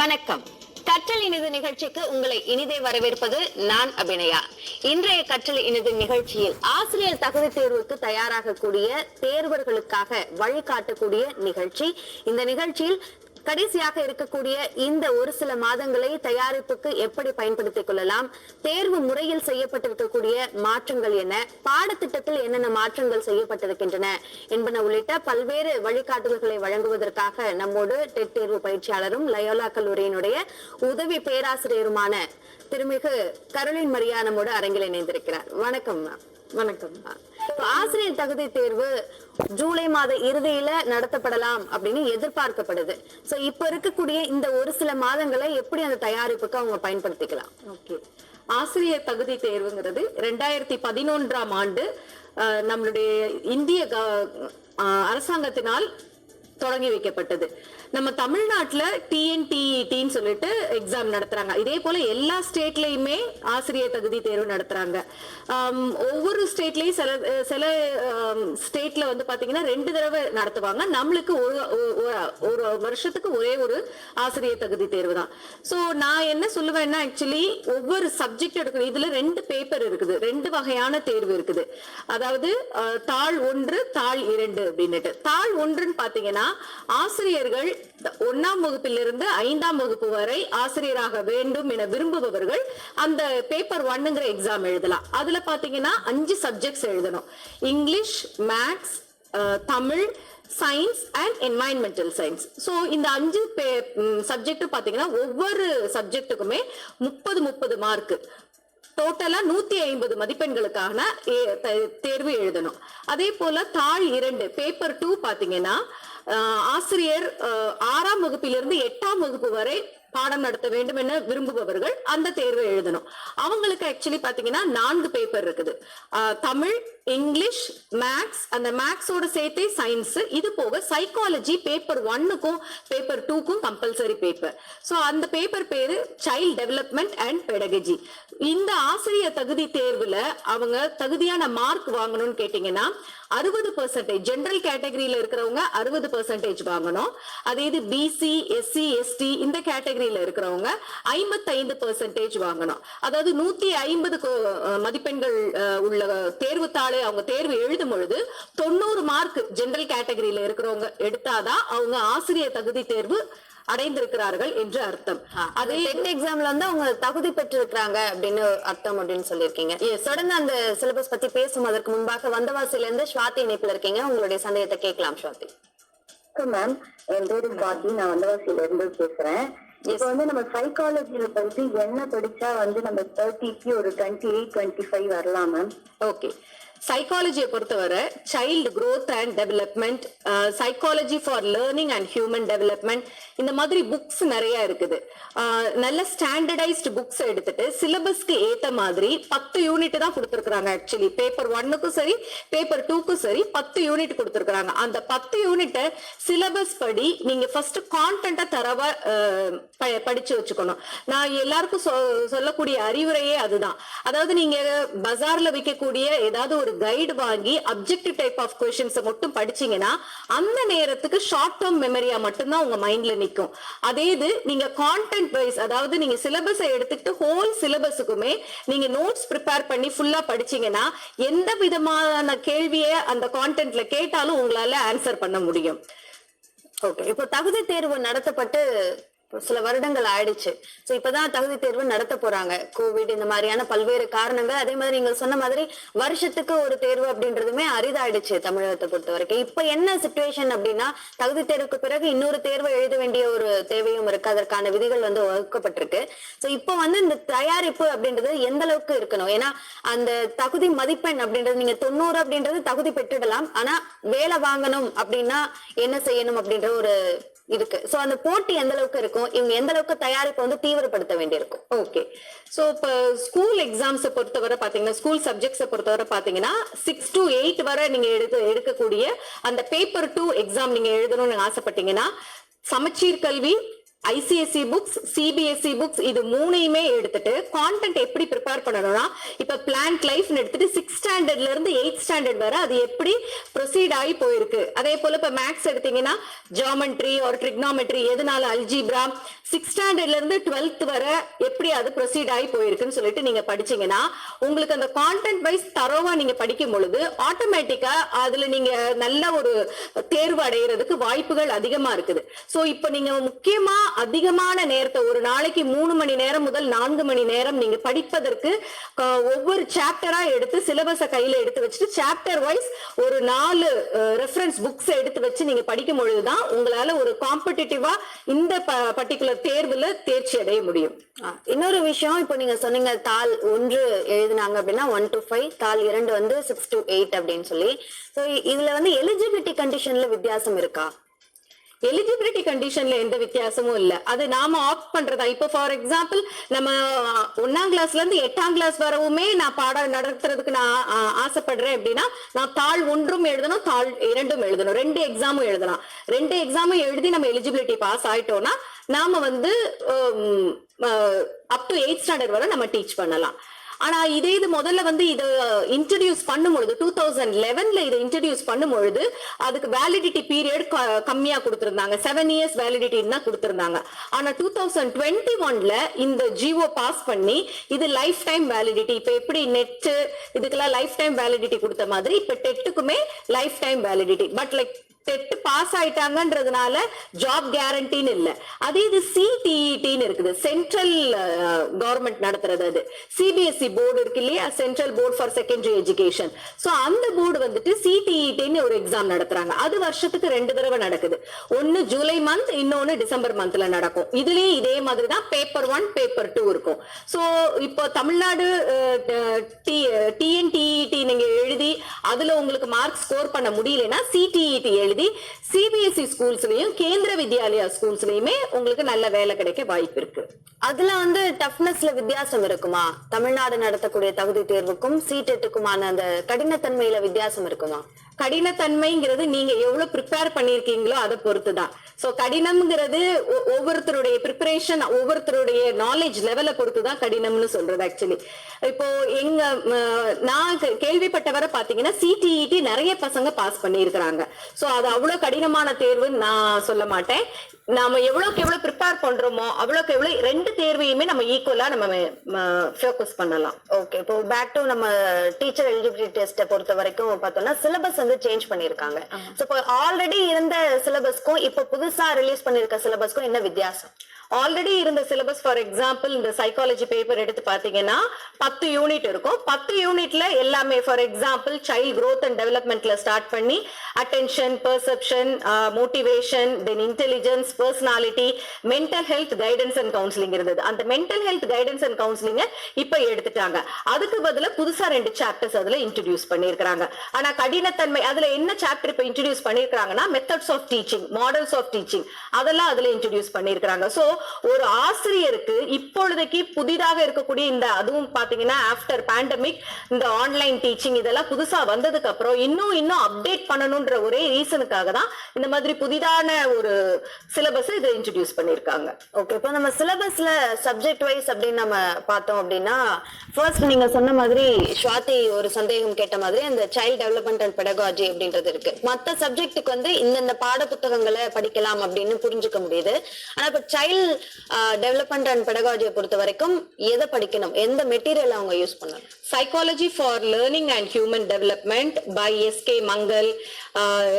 வணக்கம். கற்றல் இனிது நிகழ்ச்சிக்கு உங்களை இனிதே வரவேற்பது நான் அபிநயா. இன்றைய கற்றல் இனிது நிகழ்ச்சியில் ஆசிரியர் தகுதி தேர்வுக்கு தயாராகக்கூடிய தேர்வர்களுக்காக வழிகாட்டக்கூடிய நிகழ்ச்சி. இந்த நிகழ்ச்சியில் கடைசியாக இருக்கக்கூடிய இந்த ஒரு சில மாதங்களை தயாரிப்புக்கு எப்படி பயன்படுத்திக் கொள்ளலாம்? தேர்வு முறையில் செய்யப்பட்டிருக்கக்கூடிய மாற்றங்கள் என்ன? பாடத்திட்டத்தில் என்னென்ன மாற்றங்கள் செய்யப்பட்டிருக்கின்றன என்பன உள்ளிட்ட பல்வேறு வழிகாட்டுதல்களை வழங்குவதற்காக நம்மோடு டெட் தேர்வு பயிற்சியாளரும் லயோலா கல்லூரியினுடைய உதவி பேராசிரியருமான திருமிகு கருளின் மரியா நம்மோடு அரங்கில் இணைந்திருக்கிறார். வணக்கம் மேம் வணக்கம். ஆசிரியர் தகுதி தேர்வு ஜூலை மாத இறுதியில நடத்தப்படலாம் அப்படின்னு எதிர்பார்க்கப்படுது. சோ இப்ப இருக்கக்கூடிய இந்த ஒரு சில மாதங்களை எப்படி அந்த தயாரிப்புக்கு அவங்க பயன்படுத்திக்கலாம்? ஓகே. ஆசிரியர் தகுதி தேர்வுங்கிறது ரெண்டாயிரத்தி பதினொன்றாம் ஆண்டு அஹ், நம்மளுடைய இந்திய க- அரசாங்கத்தினால் தொடங்கி வைக்கப்பட்டது. நம்ம தமிழ்நாட்டுல டிஎன்டிஇடின்னு சொல்லிட்டு எக்ஸாம் நடத்துறாங்க. இதே போல எல்லா ஸ்டேட்லயுமே ஆசிரியர் தகுதி தேர்வு நடத்துறாங்க. ஒவ்வொரு ஸ்டேட்லயும் சில சில ஸ்டேட்ல வந்து பாத்தீங்கன்னா ரெண்டு தடவை நடத்துவாங்க. நம்மளுக்கு ஒரு ஒரு- ஒரு வருஷத்துக்கு ஒரே ஒரு ஆசிரியர் தகுதி தேர்வு தான். ஸோ நான் என்ன சொல்லுவேன்னா ஆக்சுவலி ஒவ்வொரு சப்ஜெக்ட் எடுக்கணும் இதுல ரெண்டு பேப்பர் இருக்குது. ரெண்டு வகையான தேர்வு இருக்குது. அதாவது அஹ், தாள் ஒன்று தாள் இரண்டு அப்படின்னுட்டு. தாள் ஒன்றுன்னு பாத்தீங்கன்னா ஆசிரியர்கள் ஒன்னாம் வகுப்பிலிருந்து ஐந்தாம் வகுப்பு வரை ஆசிரியராக வேண்டும் என விரும்புபவர்கள் அந்த பேப்பர் ஒன்னுங்கிற எக்ஸாம் எழுதலாம். அதுல பாத்தீங்கன்னா அஞ்சு சப்ஜெக்ட்ஸ் எழுதணும். English maths Tamil science and environmental science so இந்த அஞ்சு சப்ஜெக்ட் பார்த்தீங்கன்னா ஒவ்வொரு சப்ஜெக்ட்டுக்குமே முப்பது முப்பது மார்க் டோட்டலா நூத்தி ஐம்பது மதிப்பெண்களுக்கான தேர்வு எழுதணும். அதே போல தாள் இரண்டு பேப்பர் டூ பாத்தீங்கன்னா ஆஹ், ஆசிரியர் ஆறாம் வகுப்பிலிருந்து எட்டாம் வகுப்பு வரை பாடம் நடத்த வேண்டும் என விரும்புபவர்கள் அந்த தேர்வை எழுதணும். அவங்களுக்கு ஆக்சுவலி பாத்தீங்கன்னா நான்கு பேப்பர் இருக்குது. ஆஹ், தமிழ் இங்கிலீஷ் மேக்ஸ் அந்த மேக்ஸோட சேர்த்தே சயின்ஸ் இது போக சைக்காலஜி பேப்பர் ஒன்னுக்கும் பேப்பர் டூக்கும் கம்பல்சரி பேப்பர் ஸோ அந்த பேப்பர் பேரு சைல்ட் டெவலப்மெண்ட் அண்ட் பெடகஜி இந்த ஆசிரியர் தகுதி தேர்வுல அவங்க தகுதியான மார்க் வாங்கணும்னு கேட்டீங்கன்னா அறுபது பர்சன்டேஜ் ஜெனரல் கேட்டகரியில இருக்கிறவங்க அறுபது பர்சன்டேஜ் வாங்கணும். அதே இது பிசி எஸ்சி எஸ்டி இந்த கேட்டகரியில இருக்கிறவங்க ஐம்பத்தைந்து பர்சன்டேஜ் வாங்கணும். அதாவது நூத்தி ஐம்பது மதிப்பெண்கள் உள்ள தேர்வுத்தாளர் அவங்க தேர்வு எழுதும் பொழுது தொண்ணூறு மார்க் ஜெனரல் கேட்டகரியில இருக்கிறவங்க எடுத்தாதான் அவங்க ஆசிரியர் தகுதி தேர்வு அடைந்திருக்கிறார்கள் என்று அர்த்தம். அதே டெட் எக்ஸாம்ல வந்து அவங்க தகுதி பெற்றிருக்கிறாங்க அப்படின்னு அர்த்தம் அப்படின்னு சொல்லியிருக்கீங்க. தொடர்ந்து அந்த சிலபஸ் பத்தி பேசும் அதற்கு முன்பாக வந்தவாசியில இருந்து ஸ்வாதி இணைப்புல இருக்கீங்க. உங்களுடைய சந்தேகத்தை கேட்கலாம் ஸ்வாதி. மேம் என் பேரு பாட்டி நான் வந்தவாசியில இருந்து பேசுறேன். இப்போ வந்து நம்ம சைக்காலஜில வந்து என்ன படிச்சா வந்து நம்ம தேர்ட்டிக்கு ஒரு டுவெண்ட்டி எயிட் டுவெண்ட்டி ஃபைவ் வரலாம் மேம் ஓகே சைக்காலஜியை பொறுத்தவரை child growth and development psychology for learning and human development இந்த மாதிரி புக்ஸ் நிறைய இருக்குது. நல்ல ஸ்டாண்டர்டைஸ்டு புக்ஸ் எடுத்துட்டு சிலபஸ்க்கு ஏத்த மாதிரி பத்து யூனிட் தான் கொடுத்துருக்காங்க ஆக்சுவலி பேப்பர் ஒன்னுக்கும் சரி பேப்பர் டூக்கும் சரி பத்து யூனிட் கொடுத்துருக்காங்க அந்த பத்து யூனிட்டை சிலபஸ் படி நீங்க ஃபர்ஸ்ட் கான்டென்ட்டை தரவா ப- படிச்சு வச்சுக்கணும். நான் எல்லாருக்கும் சொ- சொல்லக்கூடிய அறிவுரையே அதுதான். அதாவது நீங்க பஜார்ல விற்கக்கூடிய ஏதாவது ஒரு கைடு வாங்கி அப்ஜெக்டிவ் டைப் ஆஃப் கொஸ்டின்ஸ் மட்டும் படிச்சீங்கன்னா அந்த நேரத்துக்கு ஷார்ட் டேர்ம் மெமரியா மட்டும்தான் உங்க மைண்ட்ல நிக்கும். அதே இது நீங்க கான்டென்ட் வைஸ் அதாவது நீங்க சிலபஸை எடுத்துக்கிட்டு ஹோல் சிலபஸுக்குமே நீங்க நோட்ஸ் ப்ரிப்பேர் பண்ணி ஃபுல்லா படிச்சீங்கன்னா எந்த விதமான கேள்வியை அந்த கான்டென்ட்ல கேட்டாலும் உங்களால ஆன்சர் பண்ண முடியும். ஓகே இப்போ தகுதி தேர்வு நடத்தப்பட்டு சில வருடங்கள் ஆயிடுச்சு. சோ இப்பதான் தகுதி தேர்வு நடத்த போறாங்க. கோவிட் இந்த மாதிரியான பல்வேறு காரணங்கள். அதே மாதிரி நீங்க சொன்ன மாதிரி வருஷத்துக்கு ஒரு தேர்வு அப்படின்றதுமே அரிதாயிடுச்சு தமிழகத்தை பொறுத்த வரைக்கும் இப்ப என்ன சுச்சுவேஷன் அப்படின்னா தகுதி தேர்வுக்கு பிறகு இன்னொரு தேர்வு எழுத வேண்டிய ஒரு தேவையும் இருக்கு. அதற்கான விதிகள் வந்து வகுக்கப்பட்டிருக்கு. சோ இப்போ வந்து இந்த தயாரிப்பு அப்படின்றது எந்த அளவுக்கு இருக்கணும்? ஏன்னா அந்த தகுதி மதிப்பெண் அப்படின்றது நீங்க தொண்ணூறு அப்படின்றது தகுதி பெற்றுடலாம். ஆனா வேலை வாங்கணும் அப்படின்னா என்ன செய்யணும் அப்படின்ற ஒரு இருக்கு. சோ அந்த போட்டி எந்த அளவுக்கு இருக்கும்? இவங்க எந்த அளவுக்கு தயாரிப்பை வந்து தீவிரப்படுத்த வேண்டியிருக்கும்? ஓகே சோ இப்போ ஸ்கூல் எக்ஸாம்ஸ் பொறுத்தவரை பாத்தீங்கன்னா ஸ்கூல் சப்ஜெக்ட்ஸை பொறுத்தவரை பாத்தீங்கன்னா சிக்ஸ் டு எயிட் வரை நீங்க எடுத்து எடுக்கக்கூடிய அந்த பேப்பர் டூ எக்ஸாம் நீங்க எழுதணும்னு ஆசைப்பட்டீங்கன்னா சமச்சீர் கல்வி ஐசிஎஸ்சி புக்ஸ் சிபிஎஸ்சி புக்ஸ் இது மூணையுமே எடுத்துட்டு கான்டென்ட் எப்படி ப்ரிப்பேர் பண்ணணும்னா இப்ப பிளான்ட் லைஃப் எடுத்துட்டு சிக்ஸ் ஸ்டாண்டர்ட்ல இருந்து எயிட் ஸ்டாண்டர்ட் வரை அது எப்படி ப்ரொசீட் ஆகி போயிருக்கு. அதே போல இப்ப மேக்ஸ் எடுத்தீங்கன்னா ஜாமெட்ரி ஒரு ட்ரிக்னாமெட்ரி எதனால அல்ஜிப்ரா சிக்ஸ் ஸ்டாண்டர்ட்ல இருந்து டுவெல்த் வரை எப்படி அது ப்ரொசீட் ஆகி போயிருக்குன்னு சொல்லிட்டு நீங்க படிச்சீங்கன்னா உங்களுக்கு அந்த கான்டென்ட் வைஸ் தரோவா நீங்க படிக்கும் பொழுது ஆட்டோமேட்டிக்கா அதுல நீங்க நல்ல ஒரு தேர்வு அடைகிறதுக்கு வாய்ப்புகள் அதிகமா இருக்குது. சோ இப்போ நீங்க முக்கியமா அதிகமான நேரத்தை ஒரு நாளைக்கு மூணு மணி நேரம் முதல் நான்கு மணி நேரம் நீங்க படிப்பதற்கு ஒவ்வொரு சாப்டரா எடுத்து சிலபஸ கையில எடுத்து வச்சுட்டு சாப்டர் வைஸ் ஒரு நாலு ரெஃபரன்ஸ் புக்ஸ் எடுத்து வச்சு நீங்க படிக்கும் பொழுதுதான் உங்களால ஒரு காம்படிட்டிவா இந்த பர்டிகுலர் தேர்வுல தேர்ச்சி அடைய முடியும். இன்னொரு விஷயம் இப்போ நீங்க சொன்னீங்க தாள் ஒன்று எழுதினாங்க அப்படின்னா ஒன் டு ஃபைவ் தாள் இரண்டு வந்து சிக்ஸ் டு எயிட் அப்படின்னு சொல்லி. ஸோ இதுல வந்து எலிஜிபிலிட்டி கண்டிஷன்ல வித்தியாசம் இருக்கா? எலிஜிபிலிட்டி கண்டிஷன்ல எந்த வித்தியாசமும் இல்ல. அது நாம ஆப்ட் பண்றதா? இப்போ ஃபார் எக்ஸாம்பிள் நம்ம ஒன்னாம் கிளாஸ்ல இருந்து எட்டாம் கிளாஸ் வரவுமே நான் பாடம் நடத்துறதுக்கு நான் ஆசைப்படுறேன் அப்படின்னா நான் தாள் ஒன்றும் எழுதணும் தாள் இரண்டும் எழுதணும். ரெண்டு எக்ஸாமும் எழுதலாம். ரெண்டு எக்ஸாமும் எழுதி நம்ம எலிஜிபிலிட்டி பாஸ் ஆயிட்டோம்னா நாம வந்து அப் டு எயிட் ஸ்டாண்டர்ட் வரை நம்ம டீச் பண்ணலாம். ஆனா இதே இது முதல்ல வந்து இது இன்ட்ரடியூஸ் பண்ணும் பொழுது டூ தௌசண்ட் லெவன்ல இதை இன்ட்ரடியூஸ் பண்ணும் பொழுது அதுக்கு வேலிடிட்டி பீரியட் கம்மியா கொடுத்திருந்தாங்க. செவன் இயர்ஸ் வேலிடிட்டி தான் கொடுத்திருந்தாங்க. ஆனா டூ தௌசண்ட் டுவெண்ட்டி ஒன்ல இந்த ஜிஓ பாஸ் பண்ணி இது லைஃப் டைம் வேலிடிட்டி இப்ப எப்படி நெட் இதுக்கெல்லாம் லைஃப் டைம் வேலிடிட்டி கொடுத்த மாதிரி இப்ப டெட்டுக்குமே life time validity but like TET pass ஆயிட்டாங்கன்றதுனால job கேரண்டின்னு இல்ல. அதே இது சிடிஇடின்னு இருக்குது. சென்ட்ரல் கவர்மெண்ட் நடத்துறது அது. சிபிஎஸ்இ போர்டு இருக்கு இல்லையா? Central board for secondary education so அந்த போர்டு வந்துட்டு சிடிஇடின்னு ஒரு எக்ஸாம் நடத்துறாங்க. அது வருஷத்துக்கு ரெண்டு தடவை நடக்குது. ஒன்னு ஜூலை மந்த் இன்னொன்னு டிசம்பர் மந்த்ல நடக்கும். இதுலயும் இதே மாதிரி தான் பேப்பர் ஒன் பேப்பர் டூ இருக்கும். சோ இப்போ தமிழ்நாடு டிஎன்டிஇடி நீங்க எழுதி அதுல உங்களுக்கு மார்க் ஸ்கோர் பண்ண முடியலன்னா சிடிஇடி எழுதி சிபிஎஸ்இ ஸ்கூல்ஸ்லயும் கேந்திர வித்யாலயா ஸ்கூல்ஸ்லயுமே உங்களுக்கு நல்ல வேலை கிடைக்க வாய்ப்பு இருக்கு. அதுல வந்து டஃப்னஸ்ல வித்தியாசம் இருக்குமா? தமிழ்நாடு நடத்தக்கூடிய தகுதி தேர்வுக்கும் சீட்டெட்டுக்குமான அந்த கடினத்தன்மையில வித்தியாசம் இருக்குமா? கடினத்தன்மைங்கிறது நீங்க எவ்வளவு ப்ரிப்பேர் பண்ணிருக்கீங்களோ அதை பொறுத்து தான் சோ கடினம்ங்கிறது ஒவ்வொருத்தருடைய ப்ரிப்பரேஷன் ஒவ்வொருத்தருடைய நாலேஜ் லெவலை பொறுத்து தான் கடினம்னு சொல்றது ஆக்சுவலி இப்போ எங்க நான் கேள்விப்பட்டவரை பாத்தீங்கன்னா சிடிஇடி நிறைய பசங்க பாஸ் பண்ணியிருக்கிறாங்க. சோ அது அவ்வளவு கடினமான தேர்வுன்னு நான் சொல்ல மாட்டேன். நாம எவ்வளவுக்கு எவ்வளவு ப்ரிப்பேர் பண்றோமோ அவ்வளவுக்கு எவ்வளவு ரெண்டு தேர்வையுமே நம்ம ஈக்குவலா நம்ம ஃபோக்கஸ் பண்ணலாம். ஓகே இப்போ பேக் டு நம்ம டீச்சர் எலிஜிபிலிட்டி டெஸ்ட்டை பொறுத்த வரைக்கும் பார்த்தோம்னா சிலபஸ் வந்து சேஞ்ச் பண்ணிருக்காங்க ஸோ இப்போ ஆல்ரெடி இருந்த சிலபஸ்க்கும் இப்போ புதுசா ரிலீஸ் பண்ணிருக்க சிலபஸ்க்கும் என்ன வித்தியாசம்? ஆல்ரெடி இருந்த சிலபஸ் ஃபார் எக்ஸாம்பிள் இந்த சைக்காலஜி பேப்பர் எடுத்து பாத்தீங்கன்னா பத்து யூனிட் இருக்கும். பத்து யூனிட்ல எல்லாமே for example child growth and டெவலப்மெண்ட்ல start பண்ணி attention perception motivation then intelligence personality mental health guidance and counselling இருந்தது. அந்த மென்டல் ஹெல்த் கைடன்ஸ் அண்ட் கவுன்சிலிங்க இப்ப எடுத்துட்டாங்க. அதுக்கு பதிலாக புதுசா ரெண்டு சாப்டர்ஸ் அதுல இன்ட்ரடியூஸ் பண்ணிருக்காங்க ஆனா கடினத்தன்மை அதுல என்ன சாப்டர் இப்ப introduce பண்ணிருக்காங்கன்னா methods of teaching models of teaching அதெல்லாம் அதுல இன்ட்ரடியூஸ் பண்ணிருக்காங்க சோ ஒரு ஆசிரியருக்கு இப்பொழுதைக்கு புதிதாக இருக்கக்கூடிய இந்த அதுவும் பாத்தீங்கன்னா ஆஃப்டர் பேண்டமிக் இந்த ஆன்லைன் டீச்சிங் இதெல்லாம் புதுசா வந்ததுக்கு அப்புறம் இன்னும் இன்னும் அப்டேட் பண்ணணும்ன்ற ஒரே ரீசனுக்காக தான் இந்த மாதிரி புதிதான ஒரு சிலபஸ் இதை இன்ட்ரடியூஸ் பண்ணிருக்காங்க ஓகே இப்போ நம்ம சிலபஸ்ல சப்ஜெக்ட் வைஸ் அப்படின்னு நம்ம பார்த்தோம் அப்படின்னா ஃபர்ஸ்ட் நீங்க சொன்ன மாதிரி ஸ்வாதி ஒரு சந்தேகம் கேட்ட மாதிரி அந்த சைல்ட் டெவலப்மெண்ட் அண்ட் பெடகாஜி அப்படின்றது இருக்கு. மத்த சப்ஜெக்ட்டுக்கு வந்து இந்தந்த பாட புத்தகங்களை படிக்கலாம் அப்படின்னு புரிஞ்சுக்க முடியுது. ஆனா இப்போ சைல்ட் டெவலப்மெண்ட் அண்ட் பெடகாஜியை பொறுத்த வரைக்கும் எதை படிக்கணும் எந்த மெட்டீரியல் அவங்க யூஸ் பண்ணணும் psychology for learning and human development by S K Mangal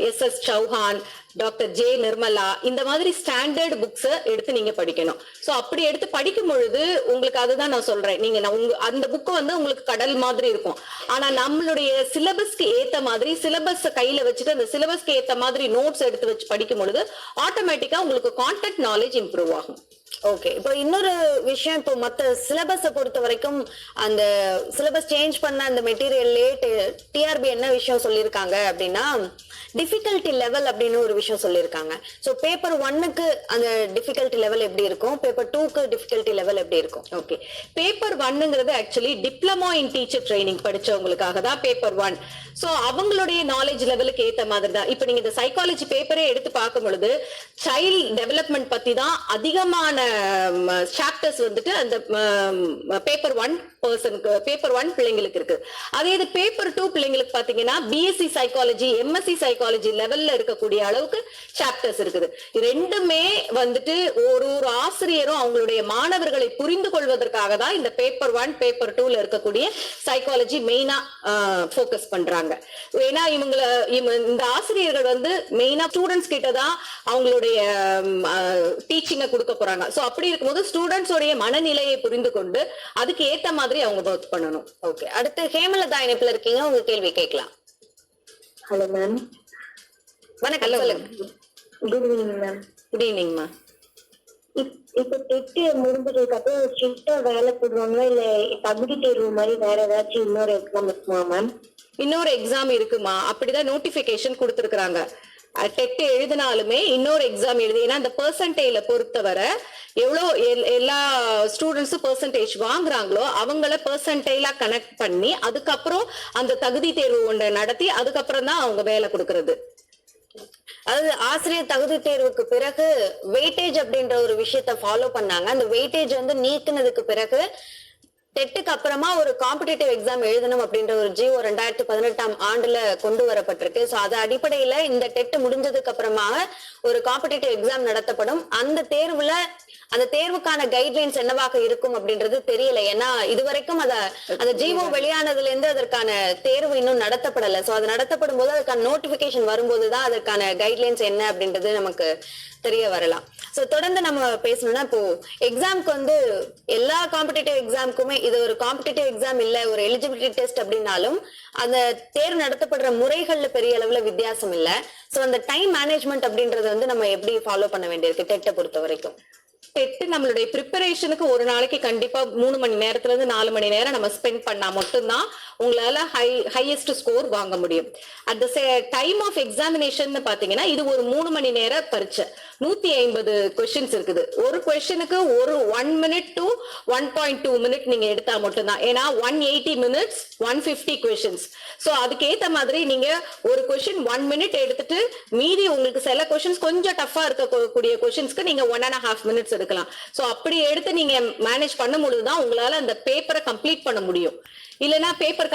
S S Chauhan doctor J Nirmala இந்த மாதிரி ஸ்டாண்டர்ட் புக்ஸ் எடுத்து நீங்க படிக்கணும். சோ அப்படி எடுத்து படிக்கும் பொழுது உங்களுக்கு அதுதான் நான் சொல்றேன். நீங்க நான் உங்க அந்த புக்கு வந்து உங்களுக்கு கடல் மாதிரி இருக்கும். ஆனா நம்மளுடைய சிலபஸ்க்கு ஏத்த மாதிரி சிலபஸ் கையில வச்சுட்டு அந்த சிலபஸ்க்கு ஏத்த மாதிரி நோட்ஸ் எடுத்து வச்சு படிக்கும் பொழுது ஆட்டோமேட்டிக்கா உங்களுக்கு கான்டெக்ட் நாலேஜ் இம்ப்ரூவ் ஆகும். ஓகே இப்போ இன்னொரு விஷயம் இப்போ மத்த சிலபஸை பொறுத்த வரைக்கும் அந்த சிலபஸ் சேஞ்ச் பண்ண அந்த மெட்டீரியல்லே டிஆர்பி என்ன விஷயம் சொல்லியிருக்காங்க அப்படின்னா டிஃபிகல்ட்டி லெவல் அப்படின்னு ஒரு விஷயம் சொல்லியிருக்காங்க ஸோ பேப்பர் ஒன்னுக்கு அந்த டிஃபிகல்ட்டி லெவல் எப்படி இருக்கும்? பேப்பர் டூக்கு டிஃபிகல்ட்டி லெவல் எப்படி இருக்கும்? Okay paper ஒன்னுங்கிறது actually diploma in teacher training படிச்சவங்களுக்காக தான் பேப்பர் ஒன் ஸோ அவங்களுடைய நாலேஜ் லெவலுக்கு ஏற்ற மாதிரி தான். இப்போ நீங்க இந்த சைக்காலஜி பேப்பரே எடுத்து பார்க்கும் பொழுது சைல்ட் டெவலப்மெண்ட் பத்தி தான் அதிகமான சாப்டர்ஸ் வந்துட்டு அந்த பேப்பர் ஒன் பர்சனுக்கு பேப்பர் ஒன் பிள்ளைங்களுக்கு இருக்கு. அதே இது பேப்பர் டூ பிள்ளைங்களுக்கு பாத்தீங்கன்னா பிஎஸ்சி சைக்காலஜி எம்எஸ்சி சைக்காலஜி லெவல்ல இருக்கக்கூடிய அளவுக்கு சாப்டர்ஸ் இருக்குது. ரெண்டுமே வந்துட்டு ஒரு ஒரு ஆசிரியரும் அவங்களுடைய மாணவர்களை புரிந்து கொள்வதற்காக தான் இந்த பேப்பர் ஒன் பேப்பர் டூல இருக்கக்கூடிய சைக்காலஜி மெயினா ஃபோக்கஸ் பண்றாங்க. ஏன்னா இவங்கள இவங்க- இந்த ஆசிரியர்கள் வந்து மெயினா ஸ்டூடெண்ட்ஸ் கிட்ட தான் அவங்களுடைய டீச்சிங்கை கொடுக்க போறாங்க. ஸோ அப்படி இருக்கும்போது ஸ்டூடெண்ட்ஸ் உடைய மனநிலையை புரிந்து கொண்டு அதுக்கு ஏத்த மாதிரி அவங்க ஒர்க் பண்ணணும். ஓகே அடுத்து ஹேமலதா இணைப்புல இருக்கீங்க. உங்க கேள்வி கேட்கலாம். ஹலோ மேம் வணக்கம். சொல்லுங்க. குட் ஈவினிங் மேம் குட் ஈவினிங்மா இப்போ டெட்டு முடிஞ்சதுக்கு அப்புறம் ஸ்ட்ரிக்டா வேலை போடுவாங்களா? இல்ல தகுதி தேர்வு மாதிரி வேற ஏதாச்சும் இன்னொரு எக்ஸாம் இருக்குமா மேம் இன்னொரு எக்ஸாம் இருக்குமா? அப்படிதான் நோட்டிபிகேஷன் கொடுத்துருக்காங்க டெட் எழுதினாலுமே இன்னொரு எக்ஸாம் எழுதி ஏன்னா அந்த பெர்சன்டேஜ்ல பொறுத்தவரை எவ்வளோ எல்- எல்லா ஸ்டூடெண்ட்ஸும் பெர்சன்டேஜ் வாங்குறாங்களோ அவங்கள பெர்சன்டேஜா கனெக்ட் பண்ணி அதுக்கப்புறம் அந்த தகுதி தேர்வு ஒன்றை நடத்தி அதுக்கப்புறம் தான் அவங்க வேலை கொடுக்கறது. அதாவது ஆசிரியர் தகுதி தேர்வுக்கு பிறகு வெயிட்டேஜ் அப்படின்ற ஒரு விஷயத்த ஃபாலோ பண்ணாங்க. அந்த வெயிட்டேஜ் வந்து நீக்கினதுக்கு பிறகு டெட்டுக்கு அப்புறமா ஒரு காம்படிட்டிவ் எக்ஸாம் எழுதணும் அப்படின்ற ஒரு ஜியோ ரெண்டாயிரத்தி பதினெட்டாம் ஆண்டுல கொண்டு வரப்பட்டிருக்கு. சோ அது அடிப்படையில இந்த டெட் முடிஞ்சதுக்கு அப்புறமா ஒரு காம்படிட்டிவ் எக்ஸாம் நடத்தப்படும். அந்த தேர்வுல அந்த தேர்வுக்கான கைட்லைன்ஸ் என்னவாக இருக்கும் அப்படின்றது தெரியல. ஏன்னா இதுவரைக்கும் அத அந்த ஜிஓ வெளியானதுல இருந்து அதற்கான தேர்வு இன்னும் நடத்தப்படல. சோ அது நடத்தப்படும் போது அதுக்கான நோட்டிபிகேஷன் வரும்போதுதான் அதற்கான கைட்லைன்ஸ் என்ன அப்படின்றது நமக்கு தெரிய வரலாம். சோ தொடர்ந்து நம்ம பேசணும்னா இப்போ எக்ஸாம்க்கு வந்து எல்லா காம்படிட்டிவ் எக்ஸாமுக்குமே இது ஒரு காம்படிட்டிவ் எக்ஸாம் இல்ல ஒரு எலிஜிபிலிட்டி டெஸ்ட் அப்படின்னாலும் அந்த தேர்வு நடத்தப்படுற முறைகள்ல பெரிய அளவுல வித்தியாசம் இல்ல. சோ அந்த டைம் மேனேஜ்மெண்ட் அப்படின்றது வந்து நம்ம எப்படி ஃபாலோ பண்ண வேண்டியிருக்கு டெட்டை பொறுத்த வரைக்கும்? டெட் நம்மளுடைய ப்ரிப்பரேஷனுக்கு ஒரு நாளைக்கு கண்டிப்பா மூணு மணி நேரத்துல இருந்து நாலு மணி நேரம் நம்ம ஸ்பெண்ட் பண்ணா மட்டும்தான் உங்களால ஹை ஹையஸ்ட் ஸ்கோர் வாங்க முடியும். At the time of examination பாத்தீங்கன்னா இது ஒரு மூணு மணி நேர பரீட்சை. நூத்தி ஐம்பது கொஸ்டின்ஸ் இருக்குது. ஒரு கொஸ்டினுக்கு ஒரு one minute to one point two minute நீங்க எடுத்தா மட்டும்தான். ஏன்னா one eighty minutes one fifty questions so அதுக்கேற்ற மாதிரி நீங்க ஒரு கொஸ்டின் ஒன் மினிட் எடுத்துட்டு மீதி உங்களுக்கு சில கொஸ்டின்ஸ் கொஞ்சம் டஃபா இருக்கக்கூடிய கொஸ்டின்ஸ்க்கு நீங்க ஒன் அண்ட் ஹாஃப் மினிட்ஸ் எடுக்கலாம். ஸோ அப்படி எடுத்து நீங்க மேனேஜ் பண்ணும் பொழுதுதான் உங்களால அந்த பேப்பரை கம்ப்ளீட் பண்ண முடியும். இல்லைன்னா பேப்பர்